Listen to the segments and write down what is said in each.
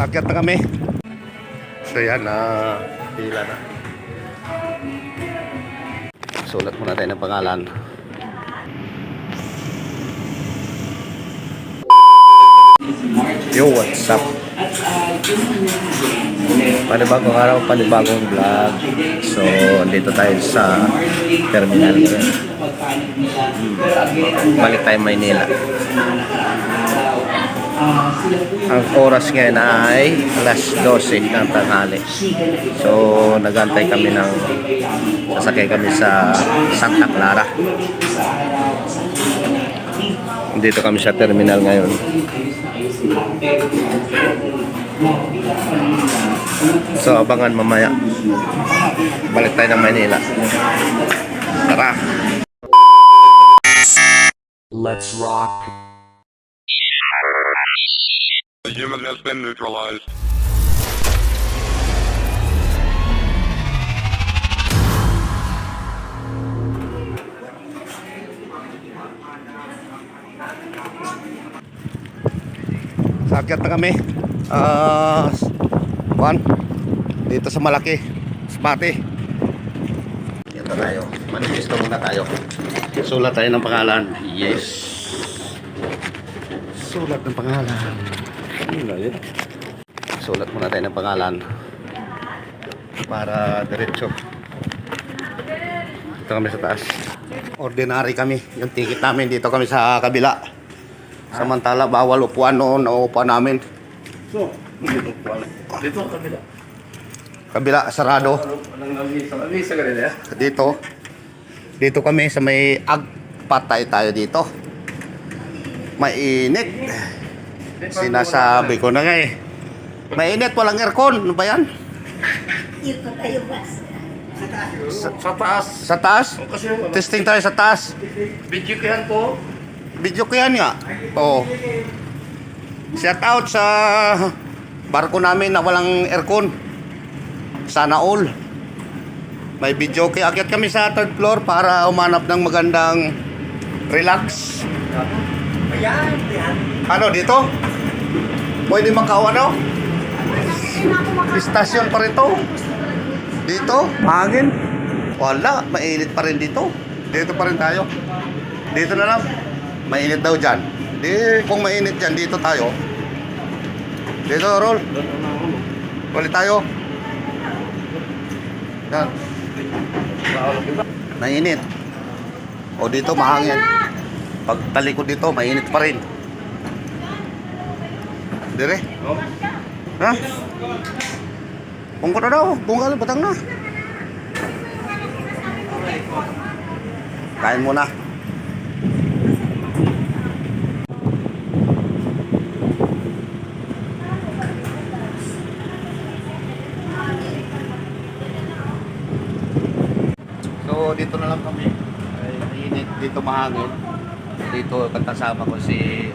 Akyat na kami. So yan, na pila na. Sulat muna tayo ng pangalan. Yo, what's up? Panibagong araw, panibagong vlog. So, dito tayo sa terminal. Balik tayo Maynila. Ang oras ngayon ay alas 12 ng tanghali. So, nagantay kami ng sasakay kami sa Santa Clara. Dito kami sa terminal ngayon. So, abangan mamaya. Balik tayo ng Manila. Tara! Let's rock. The human has been neutralized. Sakyat na kami. Ah, Juan, dito sa Malaki, Spati. Ito tayo. Manifesto muna tayo. Sulat tayo ng pangalan. Yes. Sulat ng pangalan. Yun? Sulat muna tayo ng pangalan. Para diretso. Dito kami sa taas. Ordinary kami. Yung ticket namin dito kami sa kabila. Samantala, bawal upuan noon na upuan namin. So, dito po. Dito kabila. Kabila, sarado. Eh. Dito. Dito kami sa may agpatay tayo dito. Mainit. Sinasabi ko na nga eh. Mainit, walang aircon. Ano ba yan? Ikot tayo bus. Sa, sa taas. Sa taas? O, Kasi yung ano, Testing tayo sa taas. video ko yan po. Video ko yan nga. Oo. Shout out sa barko namin na walang aircon. Sana all. May video kaya akyat kami sa third floor para umanap ng magandang relax. Ayan, ayan. Ano dito? Pwede makaw ano? Istasyon pa rin to. Dito, hangin. Wala, mainit pa rin dito. Dito pa rin tayo. Dito na lang. Mainit daw dyan. Di, kung mainit dyan, dito tayo. Dito, roll. Ulit tayo. Yan. Mainit. O dito, mahangin. Pag talikod dito, mainit pa rin. Dire? Ha? Kung ko na daw, bunggal, batang na. Kain muna. So dito na lang kami. Ay, mainit dito mahangin. Dito kasama ko si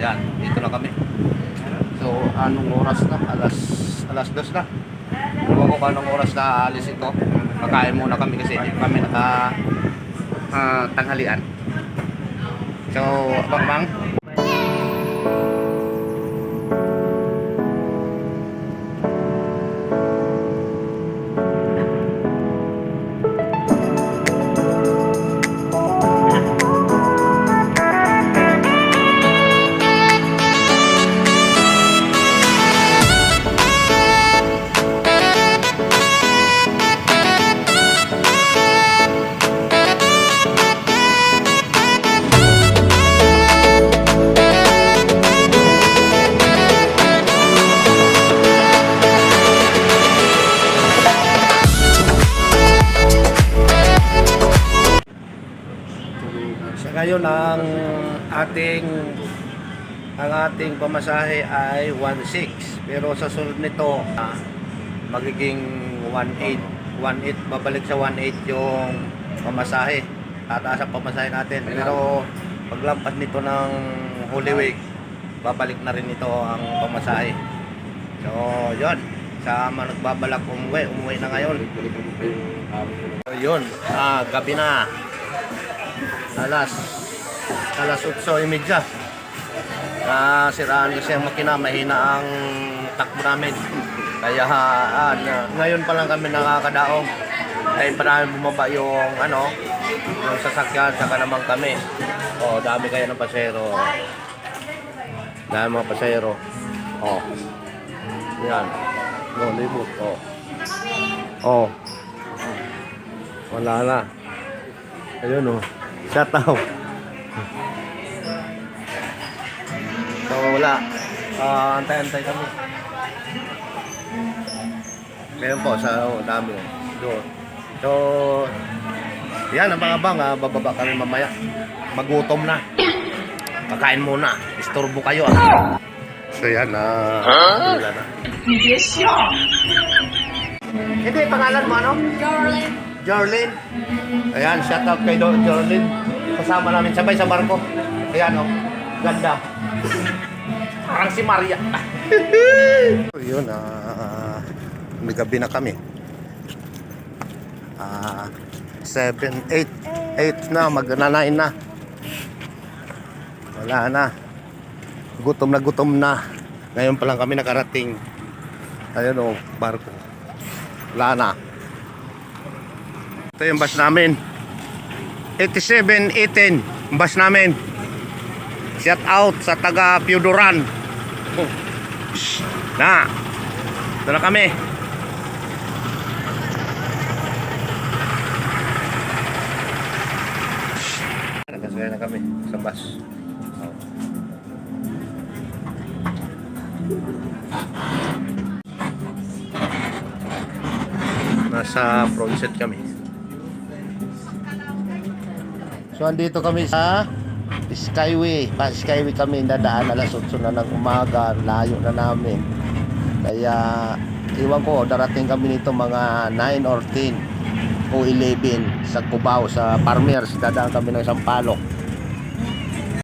yan, dito na kami. So anong oras na? Alas alas dos na. Ewan ko anong oras na aalis ito. Kakain muna kami kasi hindi kami naka ah, tanghalian. So, abang bang. Ngayon ang ating ang ating pamasahe ay 1.6 pero sa sunod nito ah, magiging 1.8 1.8 babalik sa 1.8 yung pamasahe. Tataas ang pamasahe natin. Pero paglampas nito ng Holy Week babalik na rin ito ang pamasahe. So yon sa mga nagbabalak umuwi umuwi na ngayon. So yun. Ah, gabi na. Alas alas 8.30 Nasiraan kasi ang makina, mahina ang takbo namin. Kaya ah, ngayon pa lang kami nakakadaong. Ngayon pa namin bumaba yung ano, yung sasakyan, saka naman kami. Oh, dami kayo ng pasero. Dami mga pasero. Oh. Yan. Oh, libot. Oh. Oh. Wala na. Ayun oh. Shut out. So wala. Ah, antay-antay kami. Meron po sa oh, dami. Doon. So, yan ang mga bang, ah, bababa kami mamaya. Magutom na. Kakain muna. Istorbo kayo ah. So yan na. Huh? na. Hindi, pangalan mo ano? Darling. Jorlin. Ayan, shout out kay Jorlin. Kasama namin sabay sa barko. Ayan oh. Ganda. Parang si Maria. Yun, ah, may gabi na kami. Ah, 7, 8, 8 na, mag-9 na. Wala na. Gutom na gutom na. Ngayon pa lang kami nakarating. Ayun oh, barko. Wala na. Ito yung bus namin. 8718 bus namin. Shout out sa taga Piodoran. Na. Ito na kami. Nagkasaya na kami sa bus. Nasa Provincet kami. So andito kami sa Skyway. Pa Skyway kami dadaan alas 8 na ng umaga. Layo na namin. Kaya iwan ko darating kami nito mga 9 or 10 o 11 sa Cubao sa Farmers. Dadaan kami ng Sampaloc.